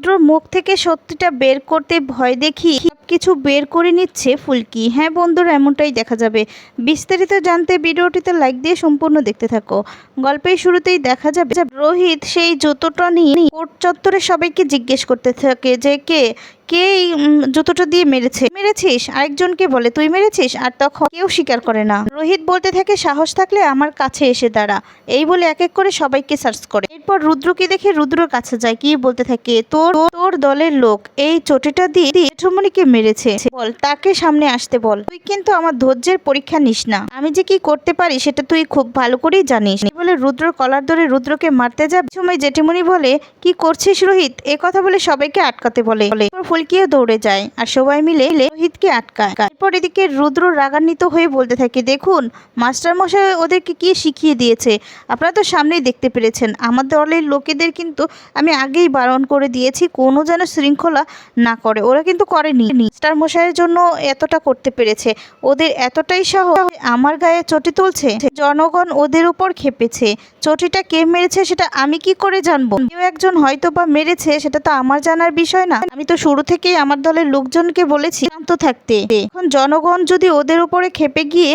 রুদ্রর মুখ থেকে সত্যিটা বের করতে ভয় দেখি। কিছু বের করে নিচ্ছে ফুলকি। হ্যাঁ বন্ধুরা, এমনটাই দেখা যাবে। বিস্তারিত জানতে ভিডিওটিতে লাইক দিয়ে সম্পূর্ণ দেখতে থাকো। গল্পের শুরুতেই দেখা যাবে রোহিত সেই জুতোটা নিয়ে কোর্ট চত্বরে সবাইকে জিজ্ঞেস করতে থাকে যে কে? কে এই জুতোটা দিয়ে মেরেছে, মেরেছিস? আরেকজনকে বলে, তুই মেরেছিস? আর তখন কেউ স্বীকার করে না। রোহিত বলতে থাকে, সাহস থাকলে আমার কাছে এসে দাঁড়া। এই বলে এক এক করে সবাইকে সার্চ করে। এরপর রুদ্রকে দেখে রুদ্রর কাছে যায় কি বলতে থাকে, তোর তোর দলের লোক, এই চটিটা দিয়ে জেঠুমনিকে মেরেছে। বল, তাকে সামনে আসতে বল। তুই কিন্তু আমার ধৈর্যের পরীক্ষা নিস না। আমি যে কি করতে পারি, সেটা তুই খুব ভালো করেই জানিস। বলে রুদ্রর কলার ধরে রুদ্রকে মারতে যাবে সময় জেঠিমণি বলে, কি করছিস রোহিত? এ কথা বলে সবাইকে আটকাতে বলে। এরপর দৌড়ে যায় আর সবাই মিলে রোহিতকে আটকায়। এরপর এদিকে রুদ্র রাগান্বিত হয়ে বলতে থাকে, দেখুন মাস্টার মশাই ওদেরকে কি শিখিয়ে দিয়েছে? আপনারা তো সামনেই দেখতে পেরেছেন। আমার দলের লোকেদের কিন্তু আমি আগেই বারণ করে দিয়েছি, কোনো যেন শৃঙ্খলা না করে। ওরা কিন্তু করেনি। মাস্টার মশাইয়ের জন্য এতটা করতে পেরেছে। ওদের এতটাই সহ আমার গায়ে চটি তুলছে। জনগণ ওদের উপর খেপেছে। চটিটা কে মেরেছে সেটা আমি কি করে জানব? কেউ একজন হয়তো বা মেরেছে, সেটা তো আমার জানার বিষয় না। আমি তো শুরু থেকেই আমার দলের লোকজনকে বলেছি, শান্ত থাকতে। এখন জনগণ যদি ওদের উপরে খেপে গিয়ে,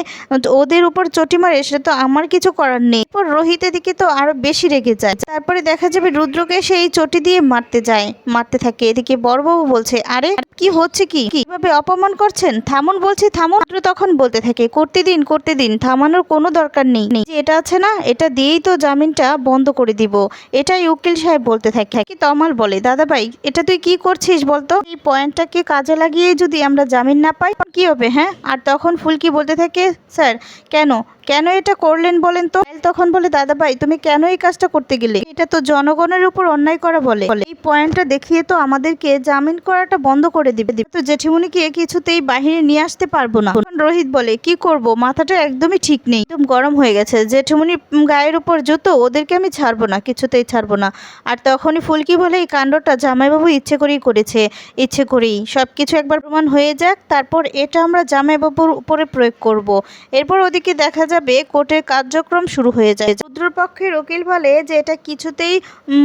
ওদের উপর চটি মারে, সেটা তো আমার কিছু করার নেই। এরপর রোহিতের দিকে তো আরও বেশি রেগে যায়। তারপরে দেখা যাবে রুদ্রকে সেই চটি দিয়ে মারতে যায়, মারতে থাকে। এদিকে বড়বাবু বলছে, আরে কি হচ্ছে কি? কীভাবে অপমান করছেন? থামুন বলছি, থামুন। তখন বলতে থাকে, করতে দিন করতে দিন, থামানোর কোনো দরকার নেই। যে এটা আছে না, এটা দিয়েই তো জামিনটা বন্ধ করে দিব। এটাই উকিল সাহেব বলতে থাকে। কি তমাল বলে, দাদা ভাই, এটা তুই কি করছিস বলতো? এই পয়েন্টটাকে কাজে লাগিয়ে যদি আমরা জামিন না পাই, কি হবে হ্যাঁ? আর তখন ফুলকি বলতে থাকে, স্যার, কেন? কেন এটা করলেন বলেন তো? তখন বলে, দাদা ভাই, তুমি কেন এই কাজটা করতে গেলে? এটা তো জনগণের উপর অন্যায় করা বলে। এই পয়েন্টটা দেখিয়ে তো আমাদেরকে জামিন করাটা বন্ধ করে দিবে। দিবে। তো জেঠিমুনিকে কিছুতেই বাহিরে নিয়ে আসতে পারব না। রোহিত বলে, কি করব? মাথাটা একদমই ঠিক নেই। একদম গরম হয়ে গেছে। জেঠিমুনি গায়ের উপর জুতো, ওদেরকে আমি ছাড়বো না, কিছুতেই ছাড়বো না। আর তখনই ফুলকি বলে, এই কাণ্ডটা জামাইবাবু ইচ্ছে করেই করেছে। ইচ্ছে করেই। সব কিছু একবার প্রমাণ হয়ে যাক। তারপর এটা আমরা জামাইবাবুর উপরে প্রয়োগ করব। এরপর ওদিকে দেখা যাবে, কোর্টের কার্যক্রম শুরু হয়ে যায়। রুদ্রর পক্ষের উকিল বলে যে, এটা কিছুতেই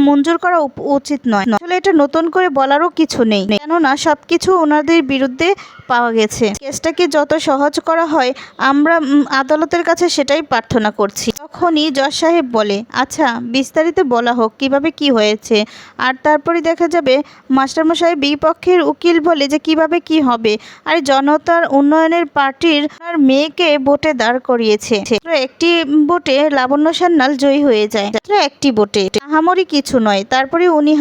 মঞ্জুর করা উচিত নয়। আসলে এটা নতুন করে বলারও কিছু নেই। কেননা সবকিছু ওনাদের বিরুদ্ধে পাওয়া গেছে। কেসটাকে যত সহজ করা হয়, আমরা আদালতের কাছে সেটাই প্রার্থনা করছি। তখনই জজ সাহেব বলে আচ্ছা বিস্তারিত বলা হোক, কীভাবে কি হয়েছে? আর তারপরে দেখা যাবে, মাস্টারমশাই বিপক্ষের উকিল বলে যে কীভাবে কি হবে। আর জনতার উন্নয়নের পার্টির আর মেয়েকে ভোটে দাঁড় করিয়েছে। একটি ভোটে লাবণ্য সান্যাল জয়ী হয়ে যায়। একটি ভোটে। আহামরি কিছু নয়। তারপরে উনি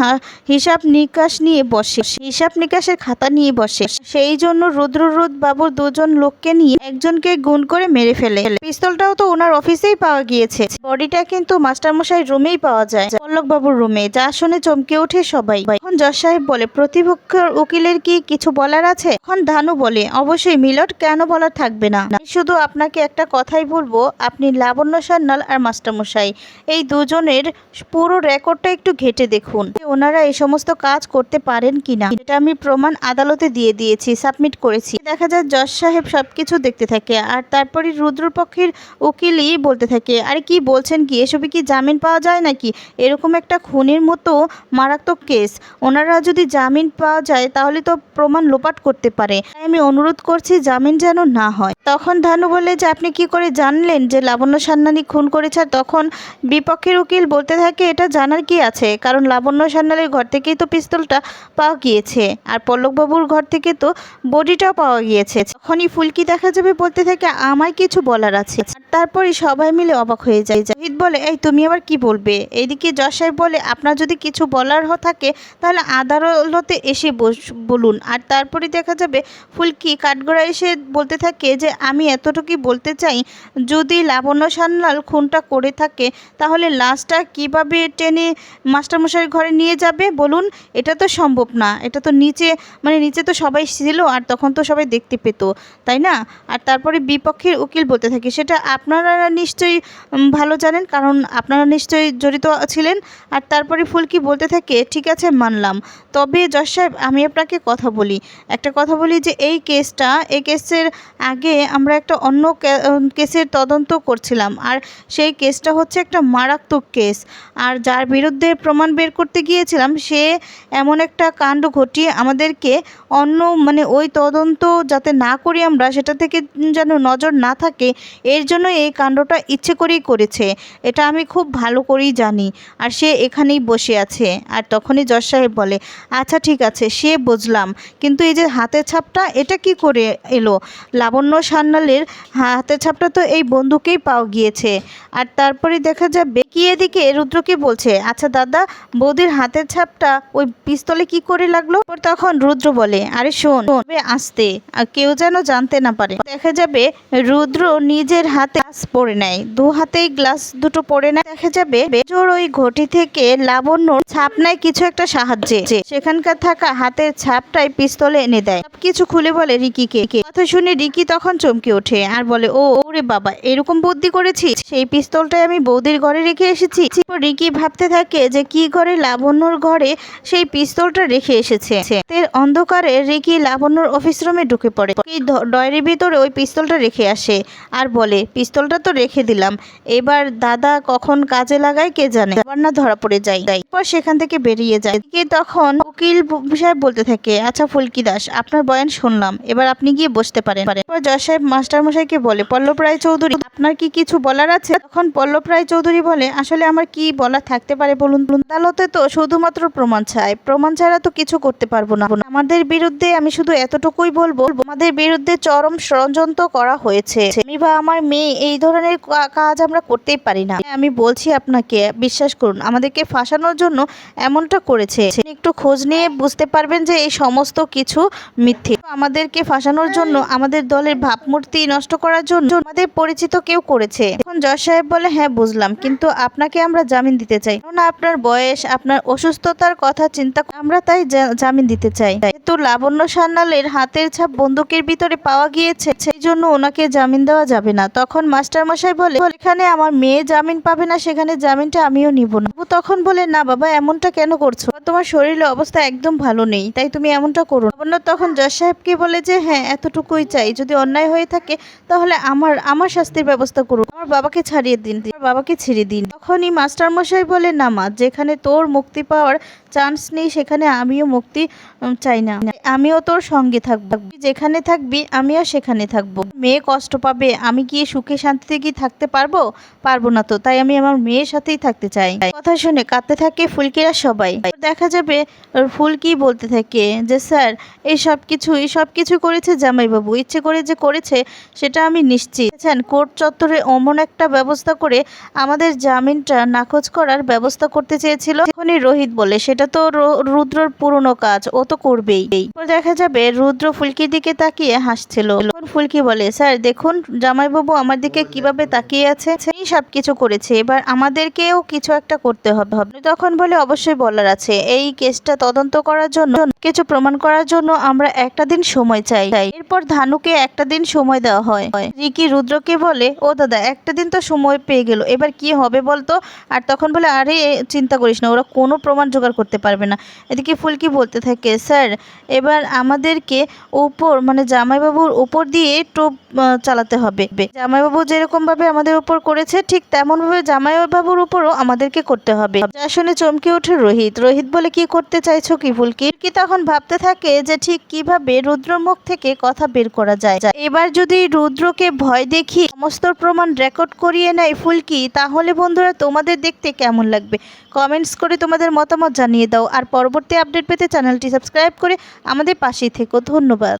হিসাব নিকাশ নিয়ে বসে। হিসাব নিকাশের খাতা নিয়ে বসে। সেই জন্য রুদ্ররুদ বাবুর দুজন লোককে নিয়ে একজনকে গুণ করে মেরে ফেলে। পিস্তলটাও তো ওনার অফিসেই পাওয়া গিয়েছে বডিটা কিন্তু মাস্টারমশাই রুমেই পাওয়া যায়। পল্লক বাবুর রুমে। যা শুনে চমকে ওঠে সবাই। এখন জজ সাহেব বলে, প্রতিপক্ষের উকিলের কি কিছু বলার আছে? এখন ধানু বলে, অবশ্যই মিলট, কেন বলার থাকবে না? শুধু আপনাকে একটা কথাই বলব। আপনি লাবণ্য সান্যাল আর মাস্টারমশাই। এই দুজনের পুরো রেকর্ডটা একটু ঘেটে দেখুন। ওনারা এই সমস্ত কাজ করতে পারেন কিনা এটা আমি প্রমাণ আদালতে দিয়ে দিয়েছি, সাবমিট করেছি। দেখা যায় জজ সাহেব সবকিছু দেখতে থাকে আর তারপরে রুদ্রপক্ষের উকিলই বলতে থাকে আরে কি বলছেন কি? এসবে কি জামিন পাওয়া যায় নাকি? এরকম একটা খুনের মতো মারাত্মক কেস। ওনারা যদি জামিন পাওয়া যায়, তাহলে তো প্রমাণ লোপাট করতে পারে। তাই আমি অনুরোধ করছি জামিন যেন না হয়। তখন ধানু বলে যে, আপনি কি করে জানলেন যে লাবণ্য সান্নানি খুন করেছে? তখন বিপক্ষের উকিল বলতে থাকে, এটা জানার কি আছে? কারণ লাবণ্য সান্যালের ঘর থেকেই তো পিস্তলটা পাওয়া গিয়েছে। আর পল্লববাবুর ঘর থেকে তো বডিটাও পাওয়া গিয়েছে। তখনই ফুলকি দেখা যাবে বলতে থাকে, আমায় কিছু বলার আছে। তারপরে সবাই মিলে অবাক হয়ে যায়। জাহিদ বলে, এই, তুমি আবার কি বলবে? এইদিকে জজ সাহেব বলে, আপনার যদি কিছু বলার থাকে, তাহলে আদালতে এসে বলুন। আর তারপরে দেখা যাবে, ফুলকি কাঠগড়া এসে বলতে থাকে যে, আমি এতটুকুই বলতে চাই, যদি লাবণ্য সান্যাল খুনটা করে থাকে, তাহলে লাশটা কীভাবে টেনে মাস্টারমশাইয়ের ঘরে নিয়ে যাবে বলুন? এটা তো সম্ভব না। এটা তো নিচে মানে নিচে তো সবাই ছিল আর তখন তো সবাই দেখতে পেতো, তাই না? আর তারপরে বিপক্ষের উকিল বলতে থাকে, সেটা আপনারা নিশ্চয়ই ভালো জানেন, কারণ আপনারা নিশ্চয়ই জড়িত ছিলেন। আর তারপরে ফুলকি বলতে থাকে, ঠিক আছে, মানলাম। তবে যশ সাহেব, আমি আপনাকে কথা বলি। একটা কথা বলি যে, এই কেসটা, এই কেসের আগে আমরা একটা অন্য কেসের তদন্ত করছিলাম। আর সেই কেসটা হচ্ছে একটা মারাত্মক কেস। আর যার বিরুদ্ধে প্রমাণ বের করতে গিয়েছিলাম, সে এমন একটা কাণ্ড ঘটিয়ে আমাদেরকে অন্য মানে ওই তদন্ত যাতে না করি আমরা, সেটা থেকে যেন নজর না থাকে, এর জন্য এই কাণ্ডটা ইচ্ছে করেই করেছে। এটা আমি খুব ভালো করেই জানি। আর সে এখানেই বসে আছে। আর তখনই যশ সাহেব বলে আচ্ছা ঠিক আছে, সে বুঝলাম। কিন্তু এই যে হাতের ছাপটা, এটা কি করে এলো? লাবণ্য সান্যালের হাতের ছাপটা তো এই বন্ধুকেই পাওয়া গিয়েছে। আর তারপরে দেখা যাবে কি এদিকে রুদ্রকে বলছে আচ্ছা দাদা, বৌদির হাতের ছাপটা ওই পিস্তলে কি করে লাগল? তখন রুদ্র বলে, আরে, শোন আসতে কেউ যেন জানতে না পারে। দেখা যাবে রুদ্র নিজের হাতে পরে নেয়। দু হাতেই গ্লাস দুটো পরে নেয়। দেখা যাবে বেজোর ওই ঘটি থেকে লাবণ্য ছাপ নেয় কিছু একটা সাহায্যে। সেখানকার থাকা হাতের ছাপটাই পিস্তলে এনে দেয়। কিছু খুলে বলে রিকিকে। কথা শুনে রিকি তখন চমকে ওঠে আর বলে, ও, ওরে বাবা, এরকম বুদ্ধি করেছি সেই পিস্তলটাই আমি বৌদির ঘরে রেখে এসেছি। রিকি ভাবতে থাকে যে, কি ঘরে লাবণ্যর ঘরে সেই পিস্তলটা রেখে এসেছে? অন্ধকারে রিকি লাবণ্যর অফিস রুমে ঢুকে পড়ে। এই ড- ভিতরে ওই পিস্তলটা রেখে আসে আর বলে, পিস্তলটা তো রেখে দিলাম। এবার দাদা কখন কাজে লাগায় কে জানে? আবার না ধরা পড়ে যায়। তারপর সেখান থেকে বেরিয়ে যায়। তখন উকিল সাহেব বলতে থাকে আচ্ছা ফুলকি দাস, আপনার বয়ান শুনলাম, এবার আপনি গিয়ে বসতে পারেন। এরপর জজ সাহেব মাস্টার মশাইকে বলে পল্লব রায় চৌধুরী, আপনার কি কিছু বলার আছে? তখন পল্লব রায় চৌধুরী বলে, আসলে আমার কি বলা থাকতে পারে বলুন। আদালতে তো শুধুমাত্র প্রমাণ চাই, প্রমাণ ছাড়া তো কিছু করতে পারব না। আমাদের বিরুদ্ধে আমি শুধু এতটুকুই বলব, আমাদের বিরুদ্ধে চরম ষড়যন্ত্র করা হয়েছে। আমি বা আমার মেয়ে এই ধরনের কাজ আমরা করতেই পারি না। আমি বলছি আপনাকে, বিশ্বাস করুন, আমাদেরকে ফাঁসানোর জন্য এমনটা করেছে। একটু খোঁজ নিয়ে বুঝতে পারবেন যে এই সমস্ত কিছু মিথ্যে। আমাদেরকে ফাঁসানোর জন্য, আমাদের দলের ভাবমূর্তি নষ্ট করার জন্য আমাদের পরিচিত কেউ করেছে। এখন জজ সাহেব বলে হ্যাঁ বুঝলাম। কিন্তু আপনাকে আমরা জামিন দিতে চাই। না আপনার বয়স, আপনার অসুস্থতার কথা চিন্তা আমরা তাই জামিন দিতে চাই। যেহেতু লাবণ্য সান্যালের হাতের ছাপ বন্দুকের ভিতরে পাওয়া গিয়েছে, সেই জন্য ওনাকে জামিন দেওয়া যাবে না। তখন মাস্টার মশাই বলে, এখানে আমার মেয়ে জামিন পাবে না, সেখানে জামিনটা আমিও নিব না। ও তখন বলে, না বাবা, এমনটা কেন করছ? তোমার শরীরের অবস্থা একদম ভালো নেই, তাই তুমি এমনটা করো। লাবণ্য তখন জজ সাহেবকে বলে যে হ্যাঁ এতটুকুই চাই। যদি অন্যায় হয়ে থাকে, তাহলে আমার আমার শাস্তির ব্যবস্থা করুন আমার বাবাকে ছাড়িয়ে দিন বাবাকে ছেড়ে দিন। তখনই মাস্টারমশাই বলে না মা, যেখানে তোর মুক্তি পাওয়ার চান্স নেই, সেখানে আমিও মুক্তি চাই না। আমিও তোর সঙ্গে থাকব। যেখানে থাকবি, আমিও সেখানে থাকব। মেয়ে কষ্ট পাবে, আমি কি সুখে শান্তিতে কি থাকতে পারব? পারব না তো, তাই আমি আমার মেয়ের সাথেই থাকতে চাই। কথা শুনে কাঁদতে থাকে ফুলকিরা সবাই। দেখা যাবে, ফুলকি বলতে থাকে যে, স্যার, এই সব কিছু, এই সব কিছু করেছে জামাইবাবু। ইচ্ছে করে যে করেছে, সেটা আমি নিশ্চিত। কোর্ট চত্বরে অমন একটা ব্যবস্থা করে আমাদের জামিনটা নাকচ করার ব্যবস্থা করতে চেয়েছিল। এখনই রোহিত বলে, সেটা তো রুদ্রর পুরনো কাজ, ও তো করবেই। দেখা যাবে রুদ্র ফুলকির দিকে তাকিয়ে হাসছিল। ফুলকি বলে, স্যার, দেখুন, জামাইবাবু আমার দিকে কীভাবে তাকিয়ে আছে। সেই সব কিছু করেছে। এবার আমাদেরকেও কিছু একটা করতে হবে। তখন বলে, অবশ্যই বলার আছে। এই কেসটা তদন্ত করার জন্য, কিছু প্রমাণ করার জন্য আমরা একটা দিন সময় চাই। এরপর ধানুকে একটা দিন সময় দেওয়া হয়। রিকি রুদ্রকে বলে, ও দাদা, একটা দিন তো সময় পেয়ে গেল। এবার কি হবে বলতো? আর তখন বলে, আরে, চিন্তা করিস না, ওরা কোনো প্রমাণ জোগাড় করতে পারবে না। এদিকে ফুলকি বলতে থাকে, স্যার, এবার আমাদেরকে উপর মানে জামাইবাবুর উপর দিয়ে টোপ চালাতে হবে। জামাইবাবু যেরকম ভাবে আমাদের উপর করেছে, ঠিক তেমন ভাবে জামাইবাবুর উপরও আমাদেরকে করতে হবে। যা শুনে চমকে ওঠে রোহিত। রোহিত বলে, কি করতে চাইছো কি ফুলকি? কি তখন ভাবতে থাকে যে, ঠিক কীভাবে রুদ্রর মুখ থেকে কথা বের করা যায়? এবার যদি রুদ্রকে ভয় দেখি, সমস্ত প্রমাণ রেকর্ড করিয়ে নেয় ফুলকি, তাহলে বন্ধুরা তোমাদের দেখতে কেমন লাগবে? কমেন্টস করে তোমাদের মতামত জানিয়ে দাও। আর পরবর্তী আপডেট পেতে চ্যানেলটি সাবস্ক্রাইব করে আমাদের পাশেই থেকো। ধন্যবাদ।